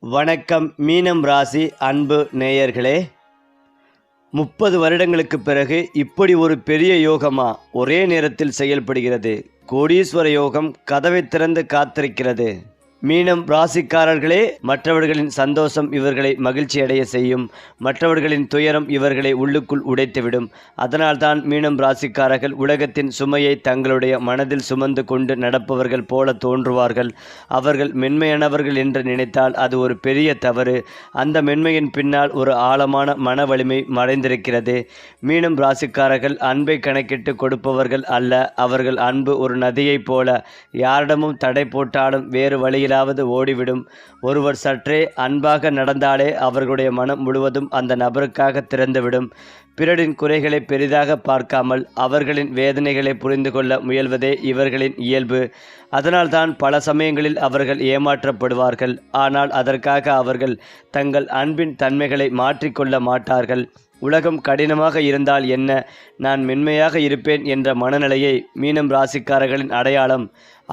வணக்கம் மீனம் ராசி அன்பு நேயர்களே. முப்பது வருடங்களுக்கு பிறகு இப்படி ஒரு பெரிய யோகமா ஒரே நேரத்தில் செயல்படுகிறது. கோடீஸ்வர யோகம் கதவை திறந்து காத்திருக்கிறது. மீனம் ராசிக்காரர்களே மற்றவர்களின் சந்தோஷம் இவர்களை மகிழ்ச்சி அடைய செய்யும். மற்றவர்களின் துயரம் இவர்களை உள்ளுக்குள் உடைத்துவிடும். அதனால்தான் மீனம் ராசிக்காரர்கள் உலகத்தின் சுமையை தங்களுடைய மனதில் சுமந்து கொண்டு நடப்பவர்கள் போல தோன்றுவார்கள். அவர்கள் மென்மையானவர்கள் என்று நினைத்தால் அது ஒரு பெரிய தவறு. அந்த மென்மையின் பின்னால் ஒரு ஆழமான மன வலிமை மறைந்திருக்கிறது. மீனம் ராசிக்காரர்கள் அன்பை கணக்கிட்டு கொடுப்பவர்கள் அல்ல. அவர்கள் அன்பு ஒரு நதியைப் போல. யாரிடமும் தடை போட்டாலும் வேறு வழியிலாவது ஓடிவிடும். ஒருவர் சற்றே அன்பாக நடந்தாலே அவர்களுடைய மனம் முழுவதும் அந்த நபருக்காக திறந்துவிடும். பிறரின் குறைகளை பெரிதாக பார்க்காமல் அவர்களின் வேதனைகளை புரிந்து கொள்ள முயல்வதே இவர்களின் இயல்பு. அதனால்தான் பல சமயங்களில் அவர்கள் ஏமாற்றப்படுவார்கள். ஆனால் அதற்காக அவர்கள் தங்கள் அன்பின் தன்மைகளை மாற்றிக்கொள்ள மாட்டார்கள். உலகம் கடினமாக இருந்தால் என்ன? நான் மென்மையாக இருப்பேன் என்ற மனநிலையை மீனம் ராசிக்காரர்களின் அடையாளம்.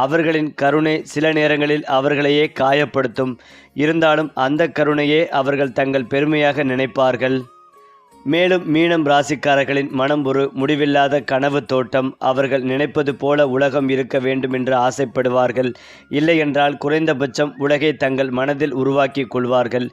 அவர்களின் கருணை சில நேரங்களில் அவர்களையே காயப்படுத்தும். இருந்தாலும் அந்த கருணையே அவர்கள் தங்கள் பெருமையாக நினைப்பார்கள். மேலும் மீனம் ராசிக்காரர்களின் மனம் ஒரு முடிவில்லாத கனவு தோட்டம். அவர்கள் நினைப்பது போல உலகம் இருக்க வேண்டும் என்று ஆசைப்படுவார்கள். இல்லையென்றால் குறைந்தபட்சம் உலகை தங்கள் மனதில் உருவாக்கி கொள்வார்கள்.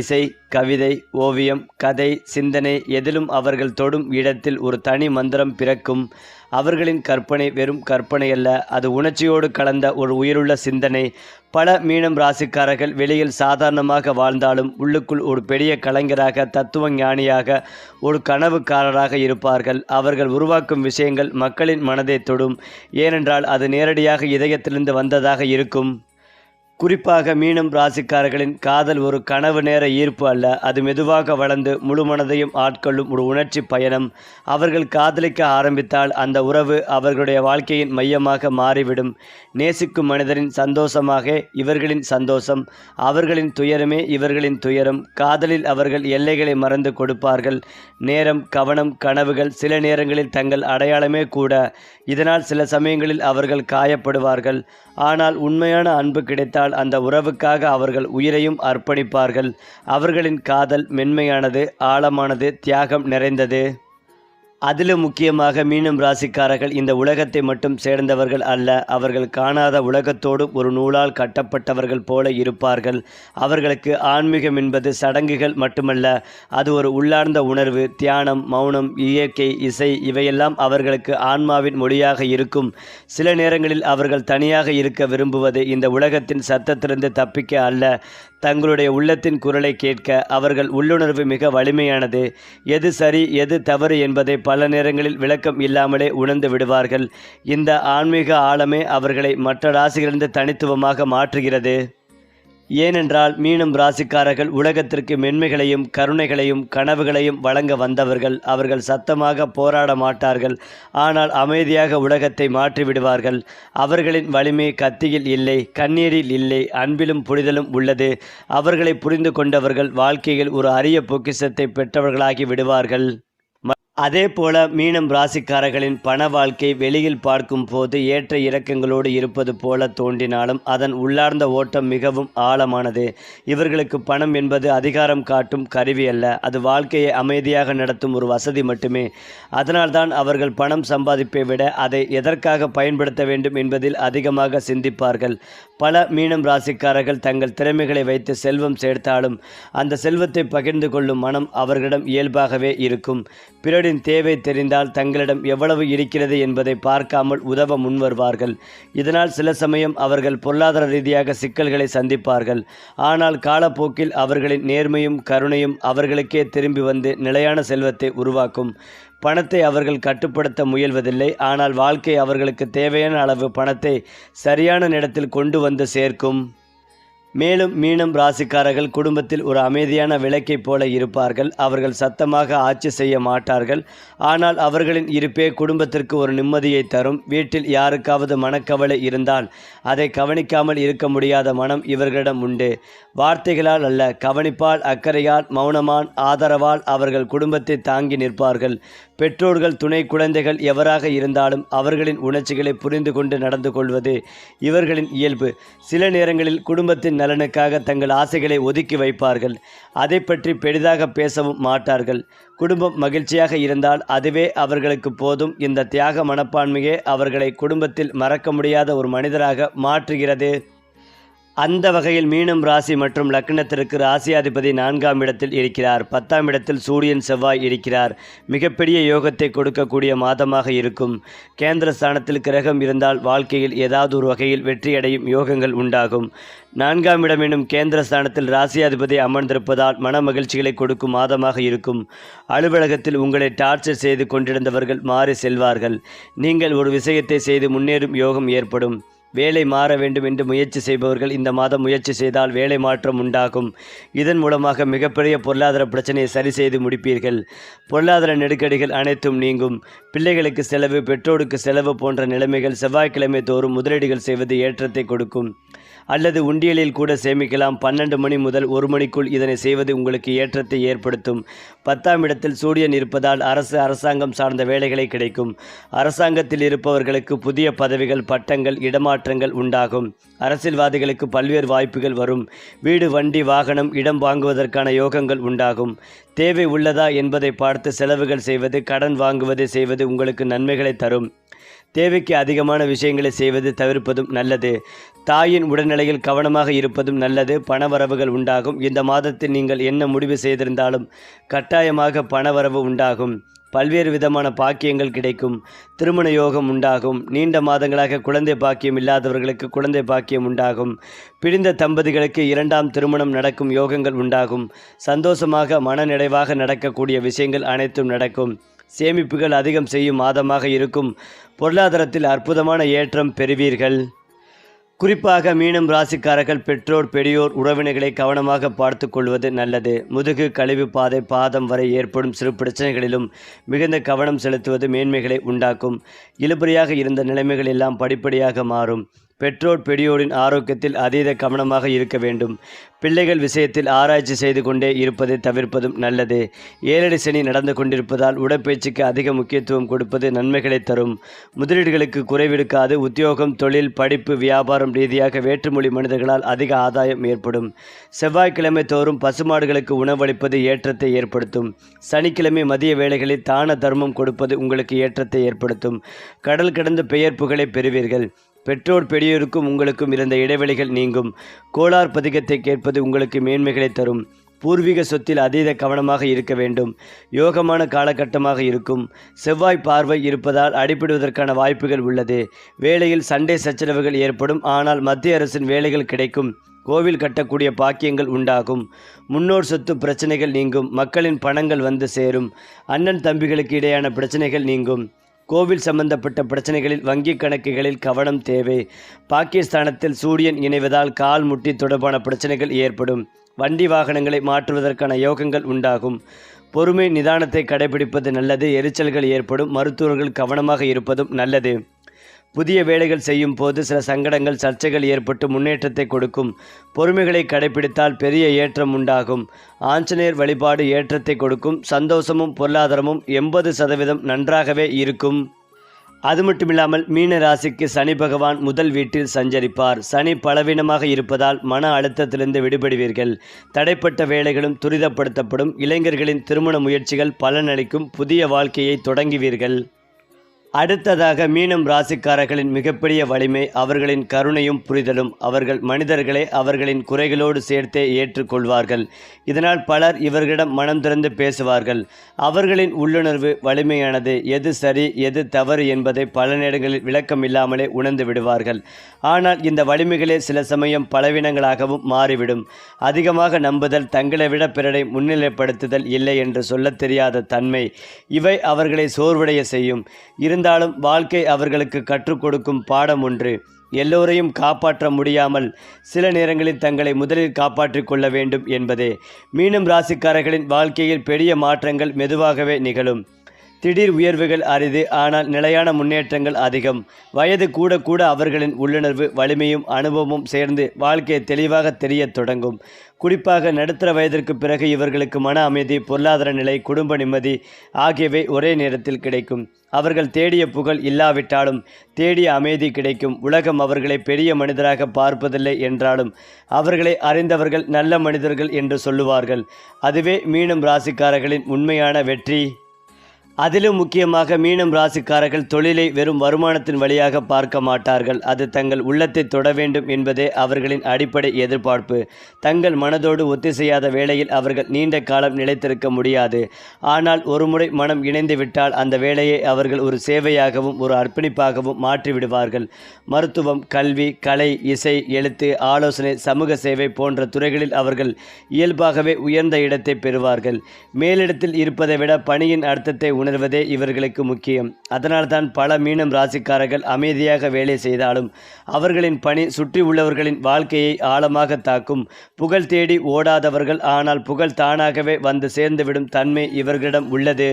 இசை கவிதை ஓவியம் கதை சிந்தனை எதிலும் அவர்கள் தொடும் இடத்தில் ஒரு தனி மந்திரம் பிறக்கும். அவர்களின் கற்பனை வெறும் கற்பனை அல்ல. அது உணர்ச்சியோடு கலந்த ஒரு உயிருள்ள சிந்தனை. பல மீனம் ராசிக்காரர்கள் வெளியில் சாதாரணமாக வாழ்ந்தாலும் உள்ளுக்குள் ஒரு பெரிய கலைஞராக தத்துவ ஞானியாக ஒரு கனவுக்காரராக இருப்பார்கள். அவர்கள் உருவாக்கும் விஷயங்கள் மக்களின் மனதை தொடும். ஏனென்றால் அது நேரடியாக இதயத்திலிருந்து வந்ததாக இருக்கும். குறிப்பாக மீனம் ராசிக்காரர்களின் காதல் ஒரு கனவு நேர ஈர்ப்பு அல்ல. அது மெதுவாக வளர்ந்து முழு மனதையும் ஆட்கொள்ளும் ஒரு உணர்ச்சி பயணம். அவர்கள் காதலிக்க ஆரம்பித்தால் அந்த உறவு அவர்களுடைய வாழ்க்கையின் மையமாக மாறிவிடும். நேசிக்கும் மனிதரின் சந்தோஷமாக இவர்களின் சந்தோஷம். அவர்களின் துயரமே இவர்களின் துயரம். காதலில் அவர்கள் எல்லைகளை மறந்து கொடுப்பார்கள். நேரம் கவனம் கனவுகள் சில நேரங்களில் தங்கள் அடையாளமே கூட. இதனால் சில சமயங்களில் அவர்கள் காயப்படுவார்கள். ஆனால் உண்மையான அன்பு கிடைத்தால் அந்த உறவுக்காக அவர்கள் உயிரையும் அர்ப்பணிப்பார்கள். அவர்களின் காதல் மென்மையானது ஆழமானது தியாகம் நிறைந்தது. அதிலும் முக்கியமாக மீனம் ராசிக்காரர்கள் இந்த உலகத்தை மட்டும் சேர்ந்தவர்கள் அல்ல. அவர்கள் காணாத உலகத்தோடு ஒரு நூலால் கட்டப்பட்டவர்கள் போல இருப்பார்கள். அவர்களுக்கு ஆன்மீகம் என்பது சடங்குகள் மட்டுமல்ல அது ஒரு உள்ளார்ந்த உணர்வு தியானம் மௌனம் இயற்கை இசை இவையெல்லாம் அவர்களுக்கு ஆன்மாவின் மொழியாக இருக்கும். சில நேரங்களில் அவர்கள் தனியாக இருக்க விரும்புவது இந்த உலகத்தின் சத்தத்திலிருந்து தப்பிக்க அல்ல. தங்களுடைய உள்ளத்தின் குரலை கேட்க அவர்கள் உள்ளுணர்வு மிக வலிமையானது. எது சரி எது தவறு என்பதை பல பல நேரங்களில் விளக்கம் இல்லாமலே உணர்ந்து விடுவார்கள். இந்த ஆன்மீக ஆழமே அவர்களை மற்ற ராசிகளிலிருந்து தனித்துவமாக மாற்றுகிறது. ஏனென்றால் மீனம் ராசிக்காரர்கள் உலகத்திற்கு மென்மைகளையும் கருணைகளையும் கனவுகளையும் வழங்க வந்தவர்கள். அவர்கள் சத்தமாக போராட மாட்டார்கள். ஆனால் அமைதியாக உலகத்தை மாற்றிவிடுவார்கள் அவர்களின் வலிமை கத்தியில் இல்லை கண்ணீரில் இல்லை அன்பிலும் புரிதலும் உள்ளது. அவர்களை புரிந்து கொண்டவர்கள் வாழ்க்கையில் ஒரு அரிய பொக்கிஷத்தை பெற்றவர்களாகி விடுவார்கள். அதே போல மீனம் ராசிக்காரர்களின் பண வாழ்க்கை வெளியில் பார்க்கும் போது ஏற்ற இறக்கங்களோடு இருப்பது போல தோன்றினாலும் அதன் உள்ளார்ந்த ஓட்டம் மிகவும் ஆழமானது. இவர்களுக்கு பணம் என்பது அதிகாரம் காட்டும் கருவி அல்ல. அது வாழ்க்கையை அமைதியாக நடத்தும் ஒரு வசதி மட்டுமே. அதனால்தான் அவர்கள் பணம் சம்பாதிப்பை விட அதை எதற்காக பயன்படுத்த வேண்டும் என்பதில் அதிகமாக சிந்திப்பார்கள். பல மீனம் ராசிக்காரர்கள் தங்கள் திறமைகளை வைத்து செல்வம் சேர்த்தாலும் அந்த செல்வத்தை பகிர்ந்து கொள்ளும் மனம் அவர்களிடம் இயல்பாகவே இருக்கும். மக்களின் தேவை தெரிந்தால் தங்களிடம் எவ்வளவு இருக்கிறது என்பதை பார்க்காமல் உதவ முன்வருவார்கள் இதனால் சில சமயம் அவர்கள் பொருளாதார ரீதியாக சிக்கல்களை சந்திப்பார்கள். ஆனால் காலப்போக்கில் அவர்களின் நேர்மையும் கருணையும் அவர்களுக்கே திரும்பி வந்து நிலையான செல்வத்தை உருவாக்கும். பணத்தை அவர்கள் கட்டுப்படுத்த முயல்வதில்லை. ஆனால் வாழ்க்கை அவர்களுக்கு தேவையான அளவு பணத்தை சரியான இடத்தில் கொண்டு வந்து சேர்க்கும். மேலும் மீனம் ராசிக்காரர்கள் குடும்பத்தில் ஒரு அமைதியான விளக்கைப் போல இருப்பார்கள். அவர்கள் சத்தமாக ஆட்சி செய்ய மாட்டார்கள். ஆனால் அவர்களின் இருப்பே குடும்பத்திற்கு ஒரு நிம்மதியை தரும். வீட்டில் யாருக்காவது மனக்கவலை இருந்தால் அதை கவனிக்காமல் இருக்க முடியாத மனம் இவர்களிடம் உண்டு. வார்த்தைகளால் அல்ல கவனிப்பால் அக்கறையால் மௌனமான் ஆதரவால் அவர்கள் குடும்பத்தை தாங்கி நிற்பார்கள். பெற்றோர்கள் துணை குழந்தைகள் எவராக இருந்தாலும் அவர்களின் உணர்ச்சிகளை புரிந்து கொண்டு நடந்து கொள்வது இவர்களின் இயல்பு. சில நேரங்களில் குடும்பத்தின் நலனுக்காக தங்கள் ஆசைகளை ஒதுக்கி வைப்பார்கள். அதை பற்றி பெரிதாக பேசவும் மாட்டார்கள். குடும்பம் மகிழ்ச்சியாக இருந்தால் அதுவே அவர்களுக்கு போதும். இந்த தியாக மனப்பான்மையே அவர்களை குடும்பத்தில் மறக்க முடியாத ஒரு மனிதராக மாற்றுகிறது. அந்த வகையில் மீனம் ராசி மற்றும் லக்னத்திற்கு ராசியாதிபதி நான்காம் இடத்தில் இருக்கிறார். பத்தாம் இடத்தில் சூரியன் செவ்வாய் இருக்கிறார். மிகப்பெரிய யோகத்தை கொடுக்கக்கூடிய மாதமாக இருக்கும். கேந்திர ஸ்தானத்தில் கிரகம் இருந்தால் வாழ்க்கையில் ஏதாவது ஒரு வகையில் வெற்றியடையும் யோகங்கள் உண்டாகும். நான்காம் இடம் எனும் கேந்திர ஸ்தானத்தில் ராசியாதிபதி அமர்ந்திருப்பதால் மன மகிழ்ச்சிகளை கொடுக்கும் மாதமாக இருக்கும். அலுவலகத்தில் உங்களை டார்ச்சர் செய்து கொண்டிருந்தவர்கள் மாறி செல்வார்கள். நீங்கள் ஒரு விஷயத்தை செய்து முன்னேறும் யோகம் ஏற்படும். வேலை மாற வேண்டும் என்று முயற்சி செய்பவர்கள் இந்த மாதம் முயற்சி செய்தால் வேலை மாற்றம் உண்டாகும். இதன் மூலமாக மிகப்பெரிய பொருளாதார பிரச்சனையை சரி செய்து முடிப்பீர்கள். பொருளாதார நெருக்கடிகள் அனைத்தும் நீங்கும். பிள்ளைகளுக்கு செலவு பெற்றோருக்கு செலவு போன்ற நிலைமைகள் செவ்வாய்க்கிழமை தோறும் முதலீடுகள் செய்வது ஏற்றத்தை கொடுக்கும். அல்லது உண்டியலில் கூட சேமிக்கலாம். பன்னெண்டு மணி முதல் ஒரு மணிக்குள் இதனை செய்வது உங்களுக்கு ஏற்றத்தை ஏற்படுத்தும். பத்தாம் இடத்தில் சூரியன் இருப்பதால் அரசு அரசாங்கம் சார்ந்த வேலைகளை கிடைக்கும். அரசாங்கத்தில் இருப்பவர்களுக்கு புதிய பதவிகள் பட்டங்கள் மாற்றங்கள் உண்டாகும். அரசியல்வாதிகளுக்கு பல்வேறு வாய்ப்புகள் வரும். வீடு வண்டி வாகனம் இடம் வாங்குவதற்கான யோகங்கள் உண்டாகும். தேவை உள்ளதா என்பதை பார்த்து செலவுகள் செய்வது கடன் வாங்குவது செய்வது உங்களுக்கு நன்மைகளை தரும். தேவைக்கு அதிகமான விஷயங்களை செய்வது தவிர்ப்பதும் நல்லது. தாயின் உடல்நிலையில் கவனமாக இருப்பதும் நல்லது. பணவரவுகள் உண்டாகும். இந்த மாதத்தில் நீங்கள் என்ன முடிவு செய்திருந்தாலும் கட்டாயமாக பணவரவு உண்டாகும். பல்வேறு விதமான பாக்கியங்கள் கிடைக்கும். திருமண யோகம் உண்டாகும். நீண்ட மாதங்களாக குழந்தை பாக்கியம் இல்லாதவர்களுக்கு குழந்தை பாக்கியம் உண்டாகும். பிரிந்த தம்பதிகளுக்கு இரண்டாம் திருமணம் நடக்கும் யோகங்கள் உண்டாகும். சந்தோஷமாக மனநிறைவாக நடக்கக்கூடிய விஷயங்கள் அனைத்தும் நடக்கும். சேமிப்புகள் அதிகம் செய்யும் மாதமாக இருக்கும். பொருளாதாரத்தில் அற்புதமான ஏற்றம் பெறுவீர்கள். குறிப்பாக மீனம் ராசிக்காரர்கள் பெற்றோர் பெரியோர் உறவினர்களை கவனமாக பார்த்து கொள்வது நல்லது. முதுகு கழிவு பாதை பாதம் வரை ஏற்படும் சிறு பிரச்சனைகளிலும் மிகுந்த கவனம் செலுத்துவது மேன்மைகளை உண்டாக்கும். இழுபறியாக இருந்த நிலைமைகள் எல்லாம் படிப்படியாக மாறும். பெற்றோர் பெரியோரின் ஆரோக்கியத்தில் அதீத கவனமாக இருக்க வேண்டும். பிள்ளைகள் விஷயத்தில் ஆராய்ச்சி செய்து கொண்டே இருப்பதை தவிர்ப்பதும் நல்லது. ஏழடி சனி நடந்து கொண்டிருப்பதால் உடற்பயிற்சிக்கு அதிக முக்கியத்துவம் கொடுப்பது நன்மைகளை தரும். முதலீடுகளுக்கு குறைவெடுக்காது. உத்தியோகம் தொழில் படிப்பு வியாபாரம் ரீதியாக வேற்றுமொழி மனிதர்களால் அதிக ஆதாயம் ஏற்படும். செவ்வாய்க்கிழமை தோறும் பசுமாடுகளுக்கு உணவளிப்பது ஏற்றத்தை ஏற்படுத்தும். சனிக்கிழமை மதிய வேளைகளில் தான தர்மம் கொடுப்பது உங்களுக்கு ஏற்றத்தை ஏற்படுத்தும். கடல் கடந்த பெயர்ப்புகளை பெறுவீர்கள். பெற்றோர் பெரியோருக்கும் உங்களுக்கும் இருந்த இடைவெளிகள் நீங்கும். கோளார் பதிகத்தை கேட்பது உங்களுக்கு மேன்மைகளை தரும். பூர்வீக சொத்தில் அதீத கவனமாக இருக்க வேண்டும். யோகமான காலகட்டமாக இருக்கும். செவ்வாய் பார்வை இருப்பதால் அடிப்பிடுவதற்கான வாய்ப்புகள் உள்ளது. வேலையில் சண்டை சச்சரவுகள் ஏற்படும். ஆனால் மத்திய அரசின் வேலைகள் கிடைக்கும். கோவில் கட்டக்கூடிய பாக்கியங்கள் உண்டாகும். முன்னோர் சொத்து பிரச்சனைகள் நீங்கும். மக்களின் பணங்கள் வந்து சேரும். அண்ணன் தம்பிகளுக்கு இடையான பிரச்சனைகள் நீங்கும். கோவில் சம்பந்தப்பட்ட பிரச்சனைகளில் வங்கி கணக்குகளில் கவனம் தேவை. பாகிஸ்தானத்தில் சூரியன் இணைவதால் கால் முட்டி தொடர்பான பிரச்சனைகள் ஏற்படும். வண்டி வாகனங்களை மாற்றுவதற்கான யோகங்கள் உண்டாகும். பொறுமை நிதானத்தை கடைபிடிப்பது நல்லது. எரிச்சல்கள் ஏற்படும். மருத்துவர்கள் கவனமாக இருப்பதும் நல்லது. புதிய வேலைகள் செய்யும் போது சில சங்கடங்கள் சர்ச்சைகள் ஏற்பட்டு முன்னேற்றத்தை கொடுக்கும். பொறுமைகளை கடைபிடித்தால் பெரிய ஏற்றம் உண்டாகும். ஆஞ்சநேயர் வழிபாடு ஏற்றத்தை கொடுக்கும். சந்தோஷமும் பொருளாதாரமும் எண்பது சதவீதம் நன்றாகவே இருக்கும். அது மட்டுமில்லாமல் மீன ராசிக்கு சனி பகவான் முதல் வீட்டில் சஞ்சரிப்பார். சனி பலவீனமாக இருப்பதால் மன அழுத்தத்திலிருந்து விடுபடுவீர்கள். தடைப்பட்ட வேலைகளும் துரிதப்படுத்தப்படும். இளைஞர்களின் திருமண முயற்சிகள் பலனளிக்கும். புதிய வாழ்க்கையை தொடங்குவீர்கள். அடுத்ததாக மீனம் ராசிக்காரர்களின் மிகப்பெரிய வலிமை அவர்களின் கருணையும் புரிதலும். அவர்கள் மனிதர்களை அவர்களின் குறைகளோடு சேர்த்தே ஏற்றுக்கொள்வார்கள். இதனால் பலர் இவர்களிடம் மனம் திறந்து பேசுவார்கள். அவர்களின் உள்ளுணர்வு வலிமையானது. எது சரி எது தவறு என்பதை பல நேரங்களில் விளக்கம் இல்லாமலே உணர்ந்து விடுவார்கள். ஆனால் இந்த வலிமைகளே சில சமயம் பலவீனங்களாகவும் மாறிவிடும். அதிகமாக நம்புதல் தங்களை விட பிறரை முன்னிலைப்படுத்துதல் இல்லை என்று சொல்லத் தெரியாத தன்மை இவை அவர்களை சோர்வடைய செய்யும். இருந்தாலும் வாழ்க்கை அவர்களுக்கு கற்றுக் கொடுக்கும் பாடம் ஒன்று. எல்லோரையும் காப்பாற்ற முடியாமல் சில நேரங்களில் தங்களை முதலில் காப்பாற்றிக் கொள்ள வேண்டும் என்பதே. மீனம் ராசிக்காரர்களின் வாழ்க்கையில் பெரிய மாற்றங்கள் மெதுவாகவே நிகழும். திடீர் உயர்வுகள் அரிது ஆனால் நிலையான முன்னேற்றங்கள் அதிகம். வயது கூட கூட அவர்களின் உள்ளுணர்வு வலிமையும் அனுபவமும் சேர்ந்து வாழ்க்கையை தெளிவாக தெரியத் தொடங்கும். குறிப்பாக நடுத்தர வயதிற்கு பிறகு இவர்களுக்கு மன அமைதி பொருளாதார நிலை குடும்ப நிம்மதி ஆகியவை ஒரே நேரத்தில் கிடைக்கும். அவர்கள் தேடிய புகழ் இல்லாவிட்டாலும் தேடிய அமைதி கிடைக்கும். உலகம் அவர்களை பெரிய மனிதராக பார்ப்பதில்லை என்றாலும் அவர்களை அறிந்தவர்கள் நல்ல மனிதர்கள் என்று சொல்லுவார்கள். அதுவே மீனம் ராசிக்காரர்களின் உண்மையான வெற்றி. அதிலும் முக்கியமாக மீனம் ராசிக்காரர்கள் தொழிலை வெறும் வருமானத்தின் வழியாக பார்க்க மாட்டார்கள். அது தங்கள் உள்ளத்தை தொட வேண்டும் என்பதே அவர்களின் அடிப்படை எதிர்பார்ப்பு. தங்கள் மனதோடு ஒத்திசையாத வேளையில் அவர்கள் நீண்ட காலம் நிலைத்திருக்க முடியாது. ஆனால் ஒருமுறை மனம் இணைந்து விட்டால் அந்த வேலையை அவர்கள் ஒரு சேவையாகவும் ஒரு அர்ப்பணிப்பாகவும் மாற்றிவிடுவார்கள். மருத்துவம் கல்வி கலை இசை எழுத்து ஆலோசனை சமூக சேவை போன்ற துறைகளில் அவர்கள் இயல்பாகவே உயர்ந்த இடத்தை பெறுவார்கள். மேலிடத்தில் இருப்பதை விட பணியின் அர்த்தத்தை உணர்வதே இவர்களுக்கு முக்கியம். அதனால்தான் பல மீனம் ராசிக்காரர்கள் அமைதியாக வேலை செய்தாலும் அவர்களின் பணி சுற்றி உள்ளவர்களின் வாழ்க்கையை ஆழமாக தாக்கும். புகழ் தேடி ஓடாதவர்கள் ஆனால் புகழ் தானாகவே வந்து சேர்ந்துவிடும் தன்மை இவர்களிடம் உள்ளது.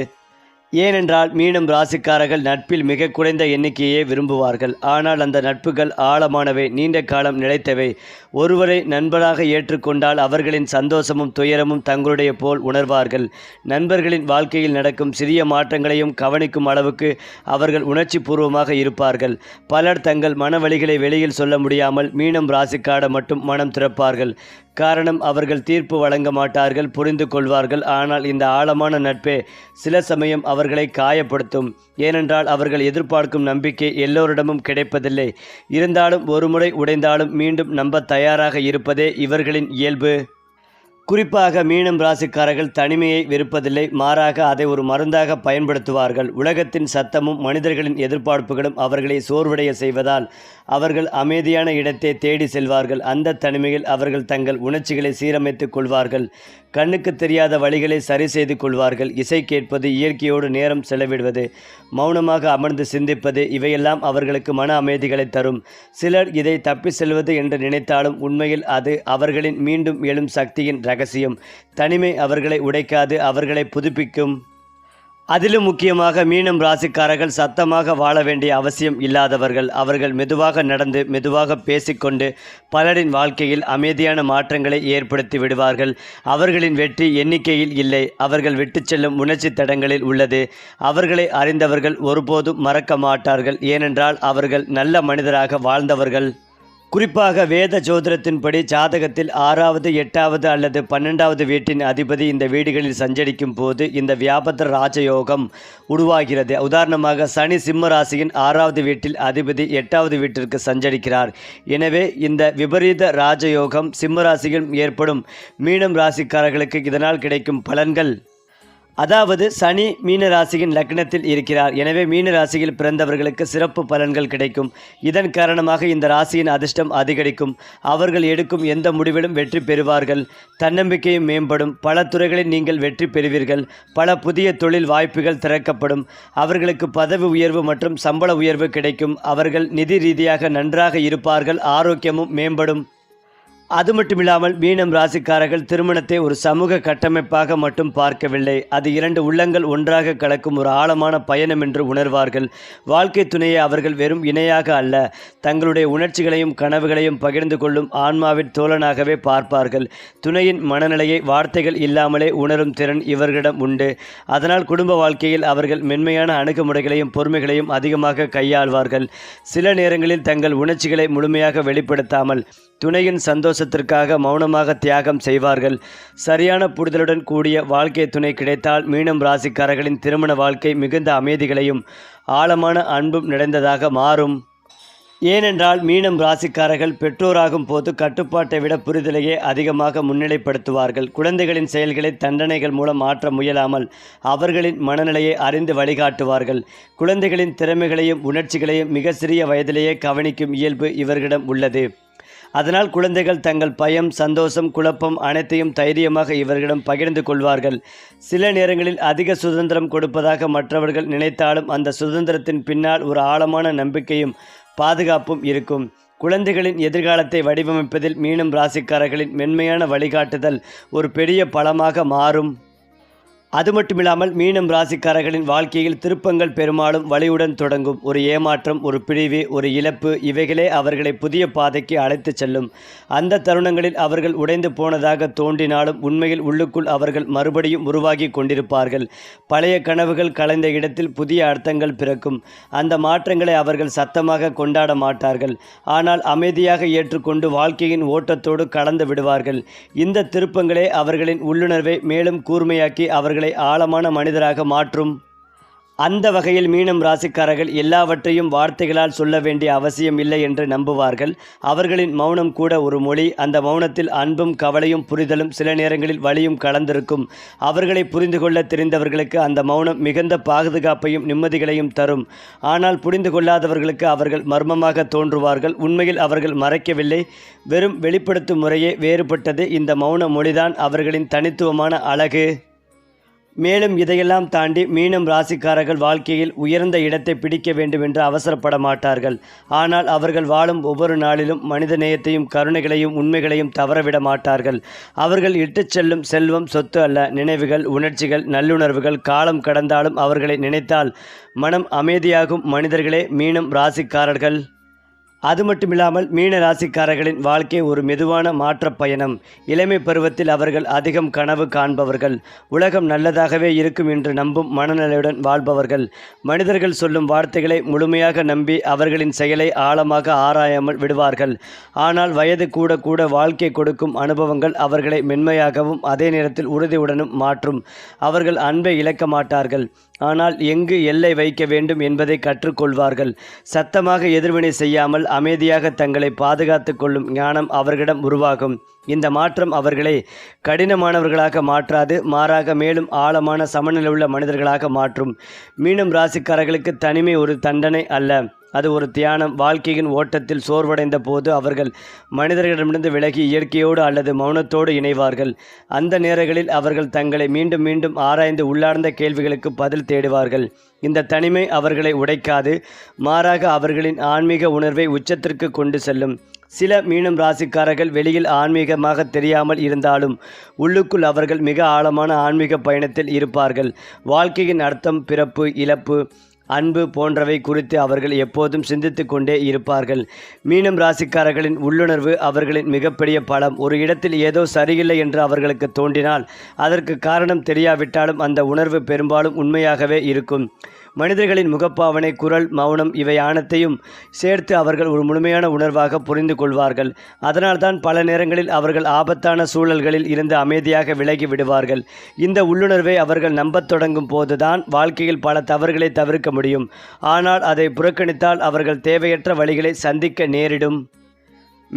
ஏனென்றால் மீனம் ராசிக்காரர்கள் நட்பில் மிக குறைந்த எண்ணிக்கையே விரும்புவார்கள். ஆனால் அந்த நட்புகள் ஆழமானவை நீண்ட காலம் நிலைத்தவை. ஒருவரை நண்பராக ஏற்றுக்கொண்டால் அவர்களின் சந்தோஷமும் துயரமும் தங்களுடைய போல் உணர்வார்கள். நண்பர்களின் வாழ்க்கையில் நடக்கும் சிறிய மாற்றங்களையும் கவனிக்கும் அளவுக்கு அவர்கள் உணர்ச்சி பூர்வமாக இருப்பார்கள். பலர் தங்கள் மனவழிகளை வெளியில் சொல்ல முடியாமல் மீனம் ராசிக்காட மட்டும் மனம் திறப்பார்கள். காரணம் அவர்கள் தீர்ப்பு வழங்க மாட்டார்கள் புரிந்து கொள்வார்கள். ஆனால் இந்த ஆழமான நட்பே சில சமயம் அவர்களை காயப்படுத்தும். ஏனென்றால் அவர்கள் எதிர்பார்க்கும் நம்பிக்கை எல்லோரிடமும் கிடைப்பதில்லை. இருந்தாலும் ஒருமுறை உடைந்தாலும் மீண்டும் நம்ப தயாராக இருப்பதே இவர்களின் இயல்பு. குறிப்பாக மீனம் ராசிக்காரர்கள் தனிமையை வெறுப்பதில்லை மாறாக அதை ஒரு மருந்தாக பயன்படுத்துவார்கள். உலகத்தின் சத்தமும் மனிதர்களின் எதிர்பார்ப்புகளும் அவர்களை சோர்வடைய செய்வதால் அவர்கள் அமைதியான இடத்தை தேடி செல்வார்கள். அந்த தனிமையில் அவர்கள் தங்கள் உணர்ச்சிகளை சீரமைத்துக் கொள்வார்கள். கண்ணுக்கு தெரியாத வழிகளை சரி செய்து கொள்வார்கள். இசை கேட்பது இயற்கையோடு நேரம் செலவிடுவது மௌனமாக அமர்ந்து சிந்திப்பது இவையெல்லாம் அவர்களுக்கு மன அமைதிகளை தரும். சிலர் இதை தப்பி செல்வது என்று நினைத்தாலும் உண்மையில் அது அவர்களின் மீண்டும் எழும் சக்தியின் ரகசியம். தனிமை அவர்களை உடைக்காது அவர்களை புதுப்பிக்கும். அதிலும் முக்கியமாக மீனம் ராசிக்காரர்கள் சத்தமாக வாழ வேண்டிய அவசியம் இல்லாதவர்கள். அவர்கள் மெதுவாக நடந்து மெதுவாக பேசிக்கொண்டு பலரின் வாழ்க்கையில் அமைதியான மாற்றங்களை ஏற்படுத்தி விடுவார்கள். அவர்களின் வெற்றி எண்ணிக்கையில் இல்லை. அவர்கள் விட்டுச் செல்லும் உணர்ச்சி தடங்களில் உள்ளது. அவர்களை அறிந்தவர்கள் ஒருபோதும் மறக்க மாட்டார்கள். ஏனென்றால் அவர்கள் நல்ல மனிதராக வாழ்ந்தவர்கள். குறிப்பாக வேத ஜோதிடத்தின்படி ஜாதகத்தில் ஆறாவது எட்டாவது அல்லது பன்னெண்டாவது வீட்டின் அதிபதி இந்த வீடுகளில் சஞ்சரிக்கும் போது இந்த வியாபத்திர ராஜயோகம் உருவாகிறது. உதாரணமாக சனி சிம்ம ராசியின் ஆறாவது வீட்டில் அதிபதி எட்டாவது வீட்டிற்கு சஞ்சரிக்கிறார். எனவே இந்த விபரீத ராஜயோகம் சிம்ம ராசியில் ஏற்படும். மீனம் ராசிக்காரர்களுக்கு இதனால் கிடைக்கும் பலன்கள் அதாவது சனி மீன ராசியின் லக்னத்தில் இருக்கிறார். எனவே மீன ராசியில் பிறந்தவர்களுக்கு சிறப்பு பலன்கள் கிடைக்கும். இதன் காரணமாக இந்த ராசியின் அதிர்ஷ்டம் அதிகரிக்கும். அவர்கள் எடுக்கும் எந்த முடிவிலும் வெற்றி பெறுவார்கள். தன்னம்பிக்கையும் மேம்படும். பல துறைகளில் நீங்கள் வெற்றி பெறுவீர்கள். பல புதிய தொழில் வாய்ப்புகள் திறக்கப்படும். அவர்களுக்கு பதவி உயர்வு மற்றும் சம்பள உயர்வு கிடைக்கும். அவர்கள் நிதி ரீதியாக நன்றாக இருப்பார்கள். ஆரோக்கியமும் மேம்படும். அது மட்டுமில்லாமல் மீனம் ராசிக்காரர்கள் திருமணத்தை ஒரு சமூக கட்டமைப்பாக மட்டும் பார்க்கவில்லை. அது இரண்டு உள்ளங்கள் ஒன்றாக கலக்கும் ஒரு ஆழமான பயணம் என்று உணர்வார்கள். வாழ்க்கை துணையை அவர்கள் வெறும் இணையாக அல்ல தங்களுடைய உணர்ச்சிகளையும் கனவுகளையும் பகிர்ந்து கொள்ளும் ஆன்மாவின் தோழனாகவே பார்ப்பார்கள். துணையின் மனநிலையை வார்த்தைகள் இல்லாமலே உணரும் திறன் இவர்களிடம் உண்டு. அதனால் குடும்ப வாழ்க்கையில் அவர்கள் மென்மையான அணுகுமுறைகளையும் பொறுமைகளையும் அதிகமாக கையாள்வார்கள். சில நேரங்களில் தங்கள் உணர்ச்சிகளை முழுமையாக வெளிப்படுத்தாமல் துணையின் சந்தோஷ சந்தோஷத்திற்காக மௌனமாக தியாகம் செய்வார்கள். சரியான புரிதலுடன் கூடிய வாழ்க்கை துணை கிடைத்தால் மீனம் ராசிக்காரர்களின் திருமண வாழ்க்கை மிகுந்த அமைதிகளையும் ஆழமான அன்பும் நிறைந்ததாக மாறும். ஏனென்றால் மீனம் ராசிக்காரர்கள் பெற்றோராகும் போது கட்டுப்பாட்டை விட புரிதலையே அதிகமாக முன்னிலைப்படுத்துவார்கள். குழந்தைகளின் செயல்களை தண்டனைகள் மூலம் மாற்ற முயலாமல் அவர்களின் மனநிலையை அறிந்து வழிகாட்டுவார்கள். குழந்தைகளின் திறமைகளையும் உணர்ச்சிகளையும் மிக சிறிய வயதிலேயே கவனிக்கும் இயல்பு இவர்களிடம் உள்ளது. அதனால் குழந்தைகள் தங்கள் பயம் சந்தோஷம் குழப்பம் அனைத்தையும் தைரியமாக இவர்களிடம் பகிர்ந்து கொள்வார்கள். சில நேரங்களில் அதிக சுதந்திரம் கொடுப்பதாக மற்றவர்கள் நினைத்தாலும் அந்த சுதந்திரத்தின் பின்னால் ஒரு ஆழமான நம்பிக்கையும் பாதுகாப்பும் இருக்கும். குழந்தைகளின் எதிர்காலத்தை வடிவமைப்பதில் மீனம் ராசிக்காரர்களின் மென்மையான வழிகாட்டுதல் ஒரு பெரிய பலமாக மாறும். அது மட்டுமில்லாமல் மீனம் ராசிக்காரர்களின் வாழ்க்கையில் திருப்பங்கள் பெரும்பாலும் வலியுடன் தொடங்கும். ஒரு ஏமாற்றம் ஒரு பிரிவு ஒரு இழப்பு இவைகளே அவர்களை புதிய பாதைக்கு அழைத்துச் செல்லும். அந்த தருணங்களில் அவர்கள் உடைந்து போனதாக தோன்றினாலும் உண்மையில் உள்ளுக்குள் அவர்கள் மறுபடியும் உருவாகி கொண்டிருப்பார்கள். பழைய கனவுகள் கலைந்த இடத்தில் புதிய அர்த்தங்கள் பிறக்கும். அந்த மாற்றங்களை அவர்கள் சத்தமாக கொண்டாட மாட்டார்கள். ஆனால் அமைதியாக ஏற்றுக்கொண்டு வாழ்க்கையின் ஓட்டத்தோடு கலந்து விடுவார்கள். இந்த திருப்பங்களே அவர்களின் உள்ளுணர்வை மேலும் கூர்மையாக்கி அவர்கள் ஆழமான மனிதராக மாற்றும். அந்த வகையில் மீனம் ராசிக்காரர்கள் எல்லாவற்றையும் வார்த்தைகளால் சொல்ல வேண்டிய அவசியம் இல்லை என்று நம்புவார்கள். அவர்களின் மௌனம் கூட ஒரு மொழி. அந்த மௌனத்தில் அன்பும் கவலையும் புரிதலும் சில நேரங்களில் வலியும் கலந்திருக்கும். அவர்களை புரிந்து கொள்ள தெரிந்தவர்களுக்கு அந்த மௌனம் மிகுந்த பாதுகாப்பையும் நிம்மதிகளையும் தரும். ஆனால் புரிந்து கொள்ளாதவர்களுக்கு அவர்கள் மர்மமாக தோன்றுவார்கள். உண்மையில் அவர்கள் மறைக்கவில்லை. வெறும் வெளிப்படுத்தும் முறையே வேறுபட்டது. இந்த மௌன மொழிதான் அவர்களின் தனித்துவமான அழகு. மேலும் இதையெல்லாம் தாண்டி மீனம் ராசிக்காரர்கள் வாழ்க்கையில் உயர்ந்த இடத்தை பிடிக்க வேண்டும் என்று அவசரப்பட மாட்டார்கள் ஆனால் அவர்கள் வாழும் ஒவ்வொரு நாளிலும் மனித நேயத்தையும் கருணைகளையும் உண்மைகளையும் தவறவிட மாட்டார்கள். அவர்கள் இட்டுச் செல்லும் செல்வம் சொத்து அல்ல. நினைவுகள் உணர்ச்சிகள் நல்லுணர்வுகள் காலம் கடந்தாலும் அவர்களை நினைத்தால் மனம் அமைதியாகும் மனிதர்களே மீனம் ராசிக்காரர்கள். அது மட்டுமில்லாமல் மீன ராசிக்காரர்களின் வாழ்க்கை ஒரு மெதுவான மாற்றப் பயணம். இளமை பருவத்தில் அவர்கள் அதிகம் கனவு காண்பவர்கள். உலகம் நல்லதாகவே இருக்கும் என்று நம்பும் மனநிலையுடன் வாழ்பவர்கள். மனிதர்கள் சொல்லும் வார்த்தைகளை முழுமையாக நம்பி அவர்களின் செயலை ஆழமாக ஆராயாமல் விடுவார்கள். ஆனால் வயது கூட கூட வாழ்க்கை கொடுக்கும் அனுபவங்கள் அவர்களை மென்மையாகவும் அதே நேரத்தில் உறுதியுடனும் மாற்றும். அவர்கள் அன்பை இழக்க மாட்டார்கள். ஆனால் எங்கு எல்லை வைக்க வேண்டும் என்பதை கற்றுக்கொள்வார்கள். சத்தமாக எதிர்வினை செய்யாமல் அமைதியாக தங்களை பாதுகாத்து கொள்ளும் ஞானம் அவர்களிடம் உருவாகும். இந்த மாற்றம் அவர்களை கடினமானவர்களாக மாற்றாது மாறாக மேலும் ஆழமான சமநிலையுள்ள மனிதர்களாக மாற்றும். மீண்டும் ராசிக்காரர்களுக்கு தனிமை ஒரு தண்டனை அல்ல. அது ஒரு தியானம். வாழ்க்கையின் ஓட்டத்தில் சோர்வடைந்த போது அவர்கள் மனிதர்களிடமிருந்து விலகி இயற்கையோடு அல்லது மௌனத்தோடு இணைவார்கள். அந்த நேரங்களில் அவர்கள் தங்களை மீண்டும் மீண்டும் ஆராய்ந்து உள்ளார்ந்த கேள்விகளுக்கு பதில் தேடுவார்கள். இந்த தனிமை அவர்களை உடைக்காது. மாறாக அவர்களின் ஆன்மீக உணர்வை உச்சத்திற்கு கொண்டு செல்லும். சில மீனம் ராசிக்காரர்கள் வெளியில் ஆன்மீகமாக தெரியாமல் இருந்தாலும் உள்ளுக்குள் அவர்கள் மிக ஆழமான ஆன்மீக பயணத்தில் இருப்பார்கள். வாழ்க்கையின் அர்த்தம் பிறப்பு இழப்பு அன்பு போன்றவை குறித்து அவர்கள் எப்போதும் சிந்தித்து கொண்டே இருப்பார்கள். மீனம் ராசிக்காரர்களின் உள்ளுணர்வு அவர்களின் மிகப்பெரிய பலம். ஒரு இடத்தில் ஏதோ சரியில்லை என்று அவர்களுக்கு தோன்றினால் அதற்கு காரணம் தெரியாவிட்டாலும் அந்த உணர்வு பெரும்பாலும் உண்மையாகவே இருக்கும். மனிதர்களின் முகப்பாவனை குரல் மௌனம் இவை ஆணத்தையும் சேர்த்து அவர்கள் ஒரு முழுமையான உணர்வாக புரிந்து கொள்வார்கள். அதனால்தான் பல நேரங்களில் அவர்கள் ஆபத்தான சூழல்களில் இருந்து அமைதியாக விலகி விடுவார்கள். இந்த உள்ளுணர்வை அவர்கள் நம்பத் தொடங்கும் போதுதான் வாழ்க்கையில் பல தவறுகளை தவிர்க்க முடியும். ஆனால் அதை புறக்கணித்தால் அவர்கள் தேவையற்ற வழிகளை சந்திக்க நேரிடும்.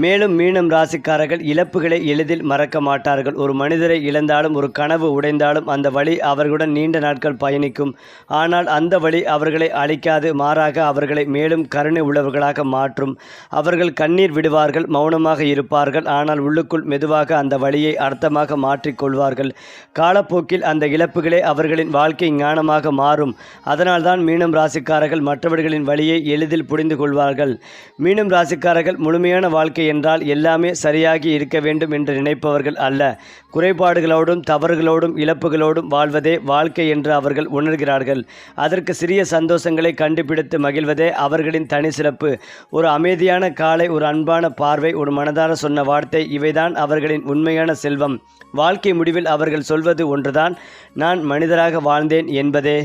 மேலும் மீனம் ராசிக்காரர்கள் இழப்புகளை எளிதில் மறக்க மாட்டார்கள். ஒரு மனிதரை இழந்தாலும் ஒரு கனவு உடைந்தாலும் அந்த வழி அவர்களுடன் நீண்ட நாட்கள் பயணிக்கும். ஆனால் அந்த வழி அவர்களை அழிக்காது மாறாக அவர்களை மேலும் கருணை உள்ளவர்களாக மாற்றும். அவர்கள் கண்ணீர் விடுவார்கள் மௌனமாக இருப்பார்கள். ஆனால் உள்ளுக்குள் மெதுவாக அந்த வழியை அர்த்தமாக மாற்றிக்கொள்வார்கள் காலப்போக்கில் அந்த இழப்புகளே அவர்களின் வாழ்க்கை ஞானமாக மாறும். அதனால்தான் மீனம் ராசிக்காரர்கள் மற்றவர்களின் வழியை எளிதில் புரிந்து கொள்வார்கள். மீனம் ராசிக்காரர்கள் முழுமையான வாழ்க்கை என்றால் எல்லாமே சரியாகி இருக்க வேண்டும் என்று நினைப்பவர்கள் அல்ல. குறைபாடுகளோடும் தவறுகளோடும் இழப்புகளோடும் வாழ்வதே வாழ்க்கை என்று அவர்கள் உணர்கிறார்கள். அதற்கு சிறிய சந்தோஷங்களை கண்டுபிடித்து மகிழ்வதே அவர்களின் தனி சிறப்பு. ஒரு அமைதியான காலை ஒரு அன்பான பார்வை ஒரு மனதார சொன்ன வார்த்தை இவைதான் அவர்களின் உண்மையான செல்வம். வாழ்க்கை முடிவில் அவர்கள் சொல்வது ஒன்றுதான். நான் மனிதராக வாழ்ந்தேன் என்பதே.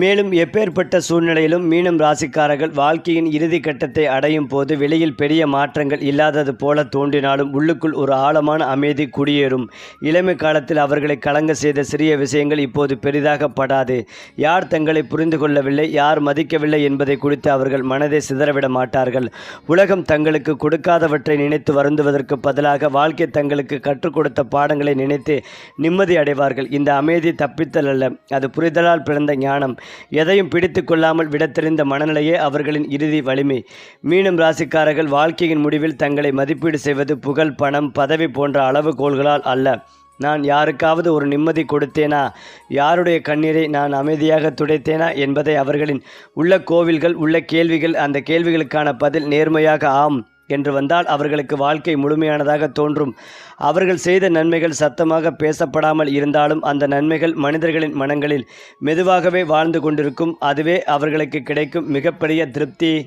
மேலும் எப்பேற்பட்ட சூழ்நிலையிலும் மீனம் ராசிக்காரர்கள் வாழ்க்கையின் இறுதி கட்டத்தை அடையும் போது வெளியில் பெரிய மாற்றங்கள் இல்லாதது போல தோன்றினாலும் உள்ளுக்குள் ஒரு ஆழமான அமைதி குடியேறும். இளமை காலத்தில் அவர்களை கலங்க செய்த சிறிய விஷயங்கள் இப்போது பெரிதாக படாது. யார் தங்களை புரிந்து கொள்ளவில்லை யார் மதிக்கவில்லை என்பதை குறித்து அவர்கள் மனதை சிதறவிட மாட்டார்கள். உலகம் தங்களுக்கு கொடுக்காதவற்றை நினைத்து வருந்துவதற்கு பதிலாக வாழ்க்கை தங்களுக்கு கற்றுக் கொடுத்த பாடங்களை நினைத்து நிம்மதி அடைவார்கள். இந்த அமைதி தப்பித்தல் அல்ல அது புரிதலால் பிறந்த ஞானம். எதையும் பிடித்து கொள்ளாமல் விடத்தெறிந்த மனநிலையே அவர்களின் இறுதி வலிமை. மீனம் ராசிக்காரர்கள் வாழ்க்கையின் முடிவில் தங்களை மதிப்பீடு செய்வது புகழ் பணம் பதவி போன்ற அளவுகோல்களால் அல்ல. நான் யாருக்காவது ஒரு நிம்மதி கொடுத்தேனா? யாருடைய கண்ணீரை நான் அமைதியாக துடைத்தேனா? என்பதை அவர்களின் உள்ள கோவில்கள் உள்ள கேள்விகள் அந்த கேள்விகளுக்கான பதில் நேர்மையாக ஆம். என்று வந்தால் அவர்களுக்கு வாழ்க்கை முழுமையானதாக தோன்றும். அவர்கள் செய்த நன்மைகள் சத்தமாக பேசப்படாமல் இருந்தாலும் அந்த நன்மைகள் மனிதர்களின் மனங்களில் மெதுவாகவே வாழ்ந்து கொண்டிருக்கும். அதுவே அவர்களுக்கு கிடைக்கும் மிகப்பெரிய திருப்தி.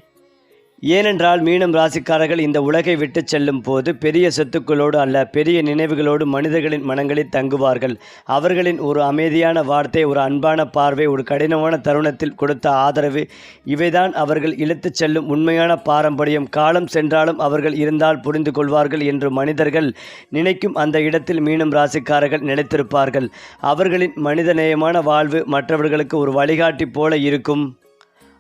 ஏனென்றால் மீனம் ராசிக்காரர்கள் இந்த உலகை விட்டு செல்லும் போது பெரிய சொத்துக்களோடு அல்ல பெரிய நினைவுகளோடு மனிதர்களின் மனங்களில் தங்குவார்கள். அவர்களின் ஒரு அமைதியான வார்த்தை ஒரு அன்பான பார்வை ஒரு கடினமான தருணத்தில் கொடுத்த ஆதரவு இவைதான் அவர்கள் இழுத்துச் செல்லும் உண்மையான பாரம்பரியம். காலம் சென்றாலும் அவர்கள் இருந்தால் புரிந்து கொள்வார்கள் என்று மனிதர்கள் நினைக்கும் அந்த இடத்தில் மீனம் ராசிக்காரர்கள் நிலைத்திருப்பார்கள் அவர்களின் மனிதநேயமான வாழ்வு மற்றவர்களுக்கு ஒரு வழிகாட்டி போல இருக்கும்.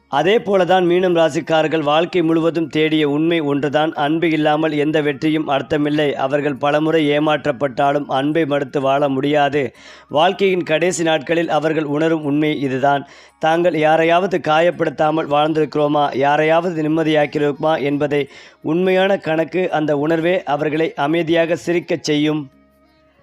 அதே போலதான் மீனம் ராசிக்காரர்கள் வாழ்க்கை முழுவதும் தேடிய உண்மை ஒன்றுதான். அன்பு இல்லாமல் எந்த வெற்றியும் அர்த்தமில்லை. அவர்கள் பலமுறை ஏமாற்றப்பட்டாலும் அன்பை மறுத்து வாழ முடியாது. வாழ்க்கையின் கடைசி நாட்களில் அவர்கள் உணரும் உண்மை இதுதான். தாங்கள் யாரையாவது காயப்படுத்தாமல் வாழ்ந்திருக்கிறோமா? யாரையாவது நிம்மதியாக்கிறோமா என்பதை உண்மையான கணக்கு அந்த உணர்வே அவர்களை அமைதியாக சிரிக்கச் செய்யும்.